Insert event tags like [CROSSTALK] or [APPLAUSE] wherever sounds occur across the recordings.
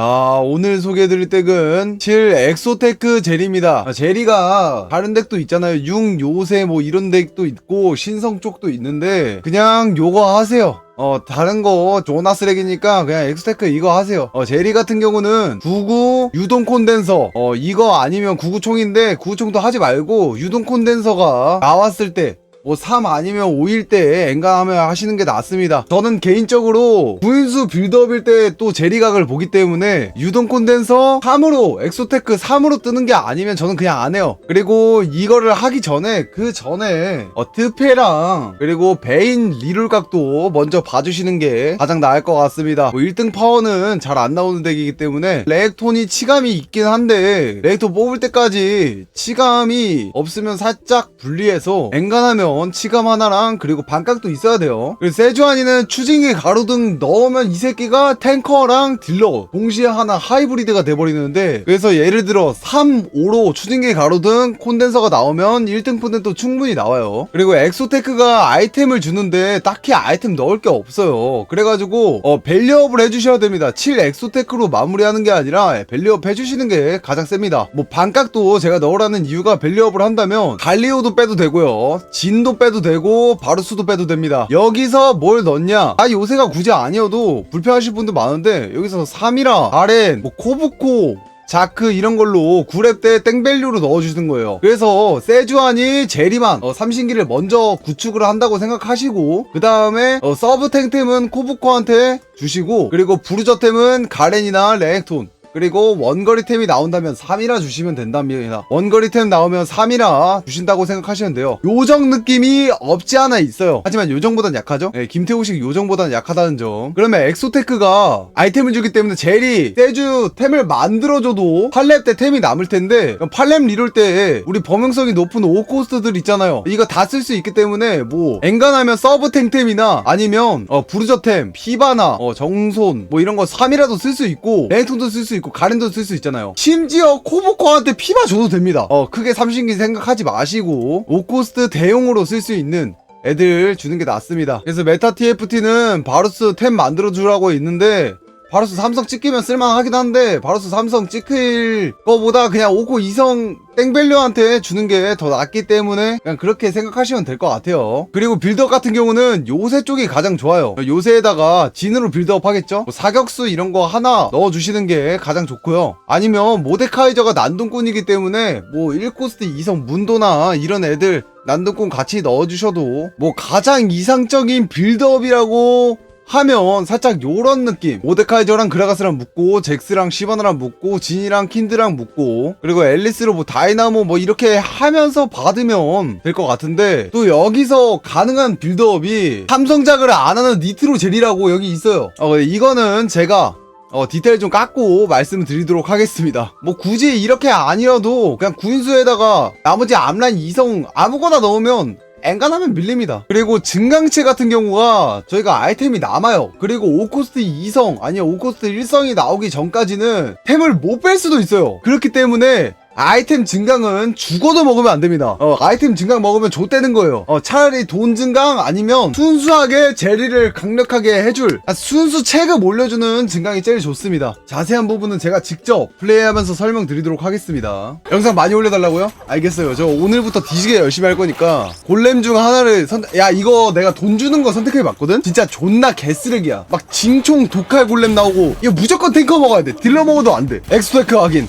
아, 오늘 소개해드릴 덱은 7 엑소테크 젤입니다. 아, 젤이가 다른 덱도 있잖아요. 6 요새 뭐 이런 덱도 있고 신성 쪽도 있는데 그냥 요거 하세요. 어, 다른 거 조나 쓰레기니까 그냥 엑스테크 이거 하세요. 어, 제리 같은 경우는 99 유동 콘덴서. 어, 이거 아니면 99총인데 99총도 하지 말고 유동 콘덴서가 나왔을 때뭐 3 아니면 5일 때 엔간하면 하시는 게 낫습니다. 저는 개인적으로 구인수 빌드업일 때 또 제리각을 보기 때문에 유동 콘덴서 3으로 엑소테크 3으로 뜨는 게 아니면 저는 그냥 안 해요. 그리고 이거를 하기 전에 그 전에 어, 트페랑 그리고 베인 리룰각도 먼저 봐주시는 게 가장 나을 것 같습니다. 뭐 1등 파워는 잘 안 나오는 덱이기 때문에 레액톤이 치감이 있긴 한데 레액톤 뽑을 때까지 치감이 없으면 살짝 분리해서 엔간하면 치감 하나랑 그리고 반각도 있어야 돼요. 그리고 세주안이는 추징기 가로등 넣으면 이 새끼가 탱커랑 딜러 동시에 하나 하이브리드가 돼버리는데 그래서 예를 들어 3, 5로 추징기 가로등 콘덴서가 나오면 1등 콘덴도 충분히 나와요. 그리고 엑소테크가 아이템을 주는데 딱히 아이템 넣을 게 없어요. 그래가지고 어, 밸리업을 해주셔야 됩니다. 7 엑소테크로 마무리하는 게 아니라 밸리업 해주시는 게 가장 셉니다. 뭐 반각도 제가 넣으라는 이유가 밸리업을 한다면 갈리오도 빼도 되고요. 진도 빼도 되고 바루스도 빼도 됩니다. 여기서 뭘 넣냐? 아 요새가 굳이 아니어도 불편하실 분들 많은데 여기서 3이라 아렌 뭐 코브코 자크 이런 걸로 9렙 때 땡밸류로 넣어주시는 거예요. 그래서 세주안이 제리만 어, 삼신기를 먼저 구축을 한다고 생각하시고 그 다음에 어, 서브 탱템은 코브코한테 주시고 그리고 부르저템은 가렌이나 레넥톤 그리고 원거리템이 나온다면 3이라 주시면 된답니다. 원거리템 나오면 3이라 주신다고 생각하시면 돼요. 요정 느낌이 없지 않아 있어요. 하지만 요정보단 약하죠? 네, 김태우식 요정보단 약하다는 점. 그러면 엑소테크가 아이템을 주기 때문에 젤이 세주 템을 만들어줘도 8렙 때 템이 남을 텐데 8렙 리롤 때 우리 범용성이 높은 5코스트들 있잖아요. 이거 다 쓸 수 있기 때문에 뭐 엔간하면 서브 탱템이나 아니면 어, 부르저템, 피바나, 어, 정손 뭐 이런 거 3이라도 쓸 수 있고 레이톤도 쓸 수 있고 가렌도 쓸 수 있잖아요. 심지어 코보코한테 피바 줘도 됩니다. 어 크게 삼신기 생각하지 마시고 5코스트 대용으로 쓸 수 있는 애들 주는 게 낫습니다. 그래서 메타 TFT는 바루스 템 만들어 주라고 있는데 바루스 삼성 찍히면 쓸만하긴 한데 바루스 삼성 찍힐 거보다 그냥 5코 이성 땡밸류한테 주는 게 더 낫기 때문에 그냥 그렇게 생각하시면 될 것 같아요. 그리고 빌드업 같은 경우는 요새 쪽이 가장 좋아요. 요새에다가 진으로 빌드업 하겠죠? 뭐 사격수 이런 거 하나 넣어주시는 게 가장 좋고요. 아니면 모데카이저가 난동꾼이기 때문에 뭐 1코스트 이성 문도나 이런 애들 난동꾼 같이 넣어주셔도 뭐 가장 이상적인 빌드업이라고 하면 살짝 요런 느낌 모데카이저랑 그라가스랑 묶고 잭스랑 시바나랑 묶고 진이랑 킨드랑 묶고 그리고 앨리스로 뭐 다이나모 뭐 이렇게 하면서 받으면 될 것 같은데 또 여기서 가능한 빌드업이 삼성작을 안 하는 니트로 젤이라고 여기 있어요 어, 이거는 제가 어, 디테일 좀 깎고 말씀을 드리도록 하겠습니다. 뭐 굳이 이렇게 아니어도 그냥 구인수에다가 나머지 암라인 이성 아무거나 넣으면 엔간하면 밀립니다. 그리고 증강체 같은 경우가 저희가 아이템이 남아요. 그리고 5코스트 2성 아니요 5코스트 1성이 나오기 전까지는 템을 못 뺄 수도 있어요. 그렇기 때문에 아이템 증강은 죽어도 먹으면 안 됩니다. 어, 아이템 증강 먹으면 좆되는 거예요. 어, 차라리 돈 증강 아니면 순수하게 제리를 강력하게 해줄 아, 순수 체급 올려주는 증강이 제일 좋습니다. 자세한 부분은 제가 직접 플레이하면서 설명드리도록 하겠습니다. 영상 많이 올려달라고요? 알겠어요. 저 오늘부터 뒤지게 열심히 할 거니까 골렘 중 하나를 선, 야 이거 내가 돈 주는 거 선택해 봤거든? 진짜 존나 개쓰레기야. 막 징총 독칼 골렘 나오고 이거 무조건 탱커 먹어야 돼. 딜러 먹어도 안 돼. 엑스테크 확인.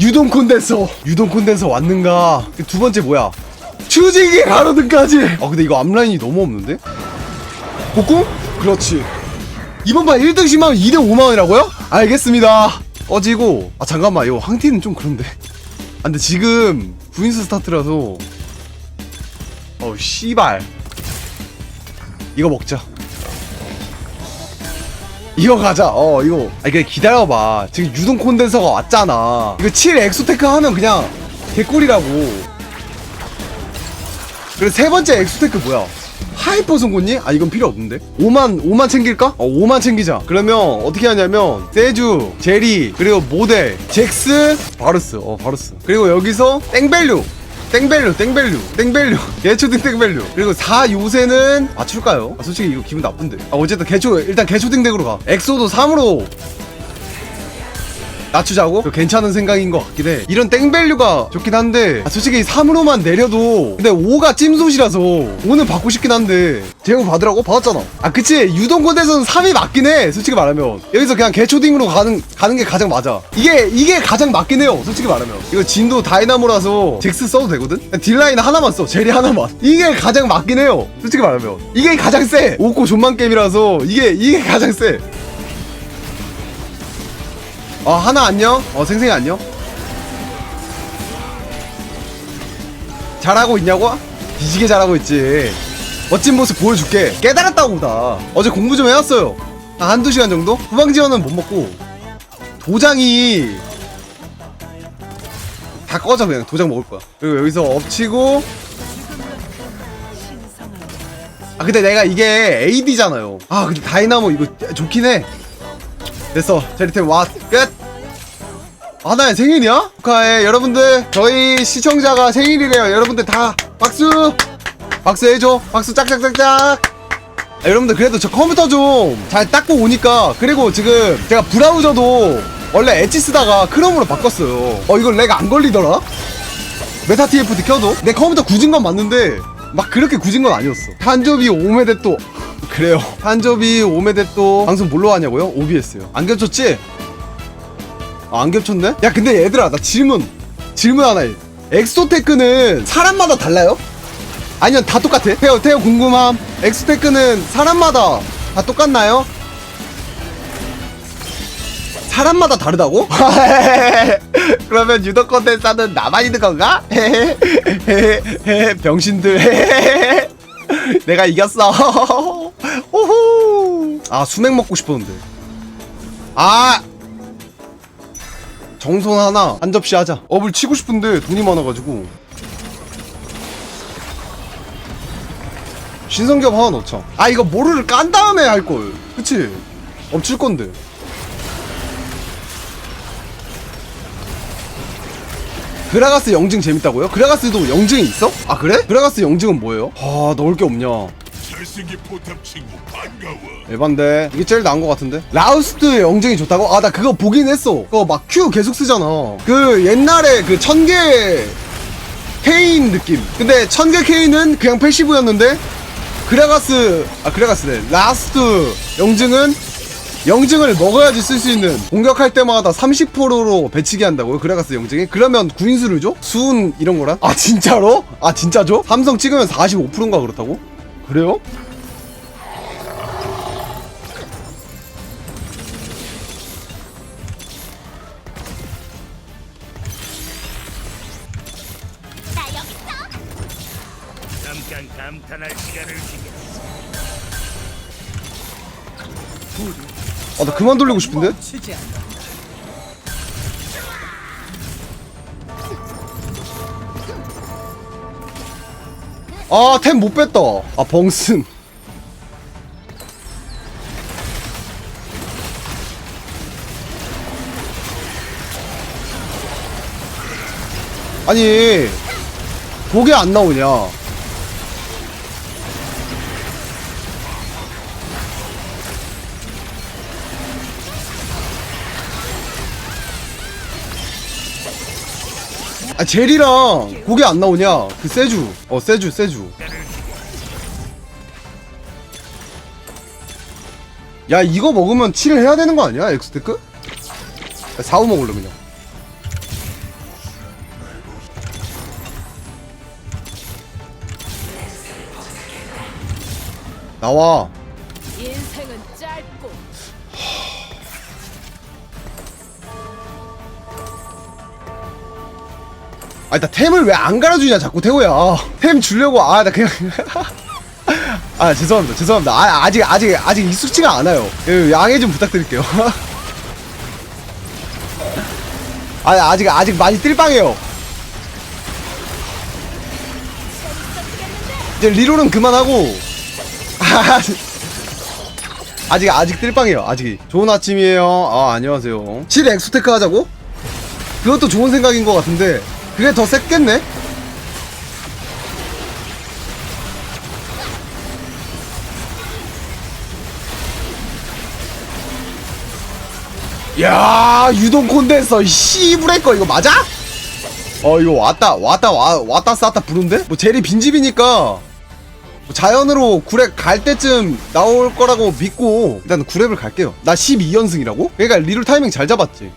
유동 콘덴서. 유동 콘덴서 왔는가? 그두 번째 뭐야? 추징기 가로 등까지. 아 근데 이거 앞라인이 너무 없는데? 복구? 그렇지. 이번 판 1등 10만원 2등 5만원이라고요? 알겠습니다. 꺼지고. 아 잠깐만. 이거 황티는 좀 그런데. 아 근데 지금 구인수 스타트라서. 어우 씨발. 이거 먹자 이거 가자. 어, 이거. 아니, 그냥 기다려봐. 지금 유동 콘덴서가 왔잖아. 이거 7 엑소테크 하면 그냥 개꿀이라고. 그리고 세 번째 엑소테크 뭐야? 하이퍼 송곳니? 아, 이건 필요 없는데? 5만, 5만 챙길까? 어, 5만 챙기자. 그러면 어떻게 하냐면, 세주, 제리, 그리고 모델, 잭스, 바루스. 어, 바루스. 그리고 여기서 땡밸류. 땡밸류, 땡밸류, 땡밸류, [LAUGHS] 개초딩 땡밸류. 그리고 4 요새는 맞출까요? 아, 솔직히 이거 기분 나쁜데. 아, 어쨌든 개초, 일단 개초딩 덱으로 가. 엑소도 3으로 낮추자고? 괜찮은 생각인 것 같긴 해. 이런 땡밸류가 좋긴 한데 아, 솔직히 3으로만 내려도 근데 5가 찜솥이라서 5는 받고 싶긴 한데 제형 받으라고? 받았잖아. 아 그치? 유동권에서는 3이 맞긴 해 솔직히 말하면. 여기서 그냥 개초딩으로 가는 가는 게 가장 맞아. 이게 이게 가장 맞긴 해요 솔직히 말하면. 이거 진도 다이나모라서 잭스 써도 되거든? 딜라인 하나만 써 제리 하나만. 이게 가장 맞긴 해요 솔직히 말하면. 이게 가장 세 오코 존만 게임이라서 이게 이게 가장 세 어 하나 안녕? 어 생생이 안녕? 잘하고 있냐고? 뒤지게 잘하고 있지. 멋진 모습 보여줄게. 깨달았다고 보다. 어제 공부 좀 해왔어요. 한 한두 시간 정도? 후방 지원은 못 먹고. 도장이 다 꺼져 그냥. 도장 먹을 거야. 그리고 여기서 엎치고. 아 근데 내가 이게 AD잖아요. 아 근데 다이나모 이거 좋긴 해 됐어. 제리템 와끝. 아나의 생일이야? 축하해. 여러분들 저희 시청자가 생일이래요. 여러분들 다 박수. 박수 해줘. 박수 짝짝짝짝. 아, 여러분들 그래도 저 컴퓨터 좀 잘 닦고 오니까 그리고 지금 제가 브라우저도 원래 엣지 쓰다가 크롬으로 바꿨어요. 어 이거 렉 안 걸리더라? 메타 TFT 켜도? 내 컴퓨터 굳은 건 맞는데 막 그렇게 굳은 건 아니었어. 탄조비 오메데 또 그래요 탄조비 오메데또 방송 뭘로 하냐고요? OBS요 안 겹쳤지? 아, 안 겹쳤네? 야 근데 얘들아 나 질문 질문 하나 해 엑소테크는 사람마다 달라요? 아니면 다 똑같아? 태호 태호 궁금함 엑소테크는 사람마다 다 똑같나요? 사람마다 다르다고? [LAUGHS] 그러면 유독 컨텐츠는 나만 있는 건가? [LAUGHS] 병신들 [LAUGHS] [LAUGHS] 내가 이겼어. [LAUGHS] 오호. 아 수맥 먹고 싶었는데. 아! 정손 하나 한 접시 하자. 업을 치고 싶은데 돈이 많아가지고. 신성기업 하나 넣자. 아 이거 모르를 깐 다음에 할 걸. 그치? 엎칠 건데 그라가스 영증 재밌다고요? 그라가스도 영증이 있어? 아 그래? 그라가스 영증은 뭐예요? 아 넣을 게 없냐 잘생긴 포탑 친구 반가워. 에반데 이게 제일 나은 것 같은데 라우스트 영증이 좋다고? 아 나 그거 보긴 했어 그거 막 Q 계속 쓰잖아 그 옛날에 그 천개 케인 느낌 근데 천개 케인은 그냥 패시브였는데 그라가스 아 그라가스네 라스트 영증은 영증을 먹어야지 쓸 수 있는 공격할 때마다 30%로 배치기 한다고요? 그라가스 영증이? 그러면 구인수를 줘? 수은 이런 거랑? 아 진짜로? 아 진짜 줘? 삼성 찍으면 45%인가 그렇다고? 그래요? 잠깐 감탄할 시간을 주겠어. 아 나 그만 돌리고 싶은데? 아 템 못 뺐다. 아 벙슨. 아니 그게 안 나오냐 아 젤이랑 고기 안 나오냐? 그 세주. 어 세주 세주. 야 이거 먹으면 7 해야 되는 거 아니야 엑스테크? 4우 먹을래 그냥. 나와 아니 나 템을 왜 안 갈아주냐 자꾸 태호야. 템 주려고 아 나 그냥. [LAUGHS] 아 죄송합니다 죄송합니다. 아, 아직 아직 아직 익숙치가 않아요. 그, 양해 좀 부탁드릴게요. [LAUGHS] 아 아직 아직 많이 뜰빵해요. 이제 리롤은 그만하고. 아, [LAUGHS] 아직 아직 뜰빵해요 아직. 좋은 아침이에요. 아 안녕하세요. 7 엑소테크 하자고? 그것도 좋은 생각인 것 같은데 그게 더 셌겠네? 야 유동 콘덴서 씨브레이커 이거 맞아? 어 이거 왔다 왔다 와, 왔다 쌌다 부른데? 뭐 제리 빈집이니까 뭐 자연으로 구랩 갈 때쯤 나올 거라고 믿고 일단 구랩을 갈게요 나 12연승이라고? 그러니까 리롤 타이밍 잘 잡았지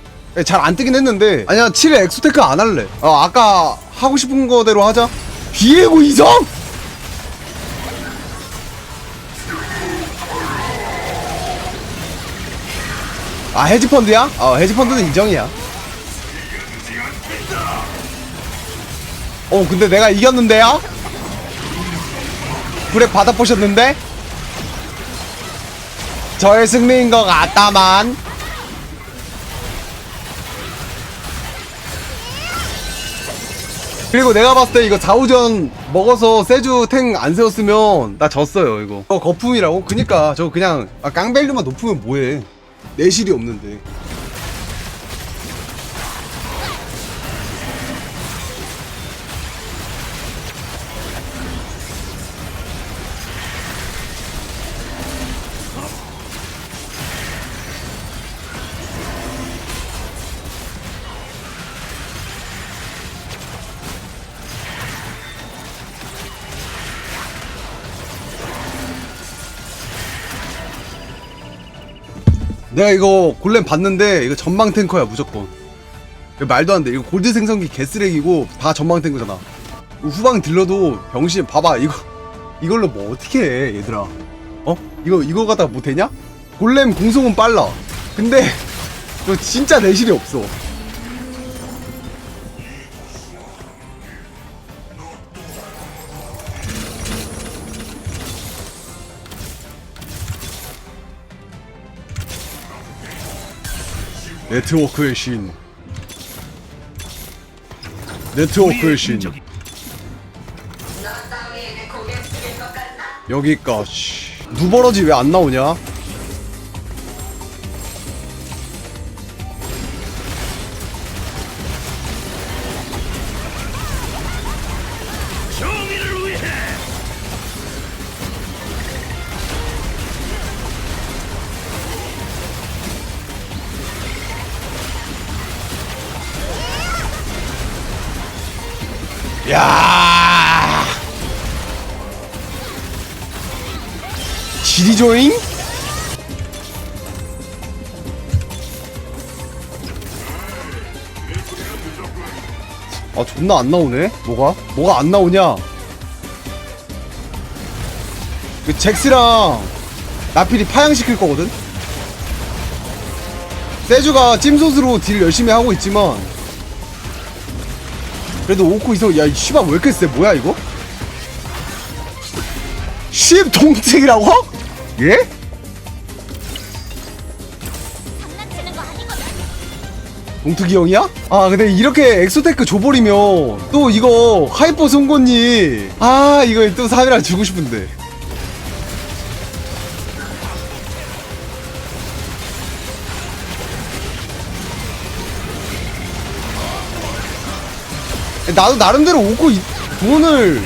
잘 안 뜨긴 했는데 아니야 7에 엑소테크 안 할래 어 아까 하고 싶은 거대로 하자 비에고 이성? 아 헤지펀드야? 어 헤지펀드는 인정이야 어 근데 내가 이겼는데요? 불에 받아보셨는데? 저의 승리인 것 같다만 그리고 내가 봤을 때 이거 좌우전 먹어서 세주 탱 안 세웠으면 나 졌어요 이거. 어 거품이라고? 그니까 저 그냥 아, 깡밸류만 높으면 뭐해. 내실이 없는데 내가 이거 골렘 봤는데 이거 전망 탱커야 무조건. 이거 말도 안 돼. 이거 골드 생성기 개쓰레기고 다 전망 탱커잖아. 후방 딜러도 병신 봐봐. 이거 이걸로 뭐 어떻게 해 얘들아. 어? 이거 이거 갖다가 뭐 되냐? 골렘 공속은 빨라. 근데 [LAUGHS] 너 진짜 내실이 없어 네트워크의 신. 네트워크의 신. 여기까지. 누버러지 왜 안 나오냐? 야 지리조잉? 아 존나 안 나오네 뭐가? 뭐가 안 나오냐 그 잭스랑 나필이 파양시킬 거거든 세주가 찜소스로 딜 열심히 하고 있지만 그래도 오코 이성 야이 씨발 왜 이렇게 세 뭐야 이거? 씹 동특이라고? 예? 동특이 형이야? 아 근데 이렇게 엑소테크 줘버리면 또 이거 하이퍼 송곳니 아 이거 또 3이라 주고 싶은데 나도 나름대로 이- 돈을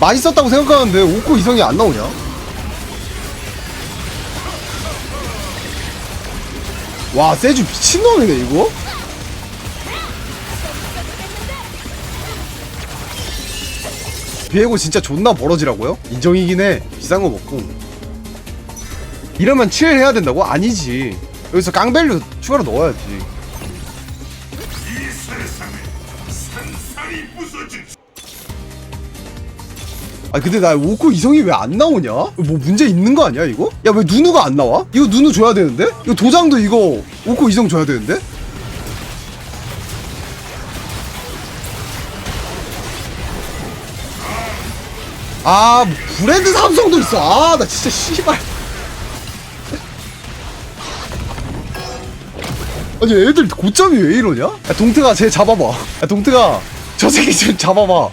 많이 썼다고 생각하는데 오코 이성이 안 나오냐? 와 세주 미친놈이네 이거? 비에고 진짜 존나 벌어지라고요? 인정이긴 해 비싼 거 먹고 이러면 7 해야 된다고? 아니지 여기서 깡밸류 추가로 넣어야지 아 근데 나 오코 이성이 왜 안 나오냐? 뭐 문제 있는 거 아니야 이거? 야 왜 누누가 안 나와? 이거 누누 줘야 되는데? 이거 도장도 이거 오코 이성 줘야 되는데? 아 브랜드 삼성도 있어 아 나 진짜 씨발 아니 애들 고점이 왜 이러냐? 야 동트가 쟤 잡아봐 야 동트가 저 새끼 좀 잡아봐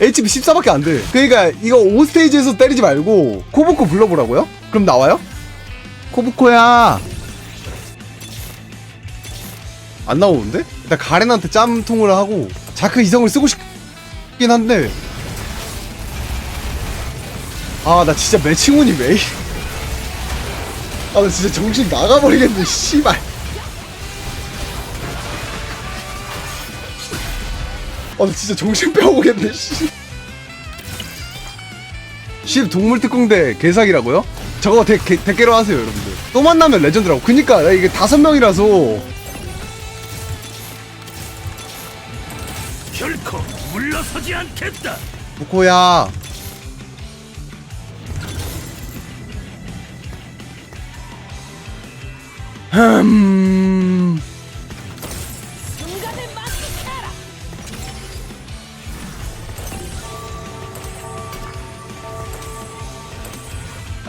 HP 14밖에 안 돼 그러니까 이거 5스테이지에서 때리지 말고 코브코 불러보라고요? 그럼 나와요? 코브코야 안 나오는데? 일단 가렌한테 짬통을 하고 자크 이성을 쓰고 싶긴 한데 아 나 진짜 매칭운이 왜아나 진짜 정신 나가버리겠네 씨발 어, 나 진짜 정신 빼오겠네, 씨. 10 동물특공대 개사기라고요? 저거 대, 개, 대깨로 하세요, 여러분들. 또 만나면 레전드라고. 그니까, 나 이게 다섯 명이라서. 결코 물러서지 않겠다. 부코야. 흠.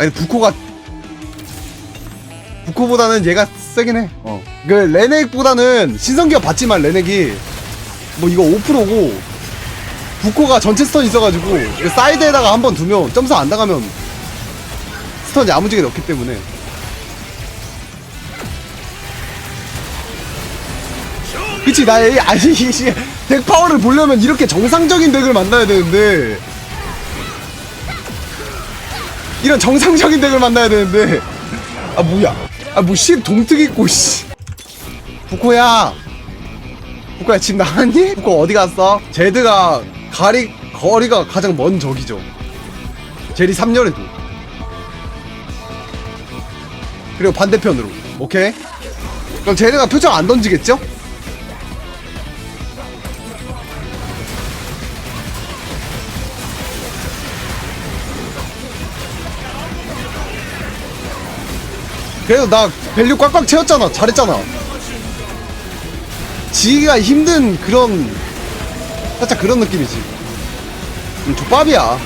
아니 부코가 부코보다는 얘가 세긴 해. 어. 그 레넥보다는 신성기가 봤지만 레넥이 뭐 이거 5%고 부코가 전체 스턴 있어가지고 그 사이드에다가 한 번 두면 점수 안 나가면 스턴 야무지게 넣기 때문에 그치 나 이- 아니 이덱 파워를 보려면 이렇게 정상적인 덱을 만나야 되는데 이런 정상적인 덱을 만나야 되는데. 아 뭐야? 아뭐10 동특 있고 씨. 부코야. 부코야 집 나갔니? 부코 어디 갔어? 제드가 가리 거리가 가장 먼 적이죠. 제리 3년에도. 그리고 반대편으로. 오케이? 그럼 제드가 표정 안 던지겠죠? 그래도 나 밸류 꽉꽉 채웠잖아. 잘했잖아. 지기가 힘든 그런 살짝 그런 느낌이지. 음, 족밥이야.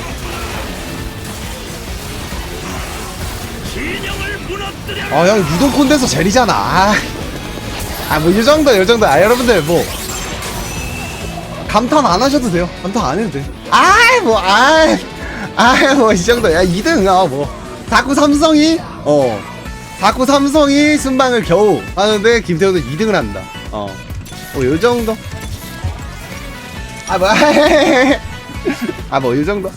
진영을 무너뜨려. 아, 형 유도콘대서 젤이잖아. 아, 아, 뭐, 이 정도, 이 정도. 아, 여러분들, 뭐. 감탄 안 하셔도 돼요. 감탄 안 해도 돼. 아이, 뭐, 뭐, 이 정도. 야, 2등, 아, 뭐. 다쿠 삼성이, 어. 다쿠 삼성이 순방을 겨우 하는데, 김태호는 2등을 한다. 어. 뭐, 요 정도. 아, 뭐, [LAUGHS] 아, 뭐, 이 정도.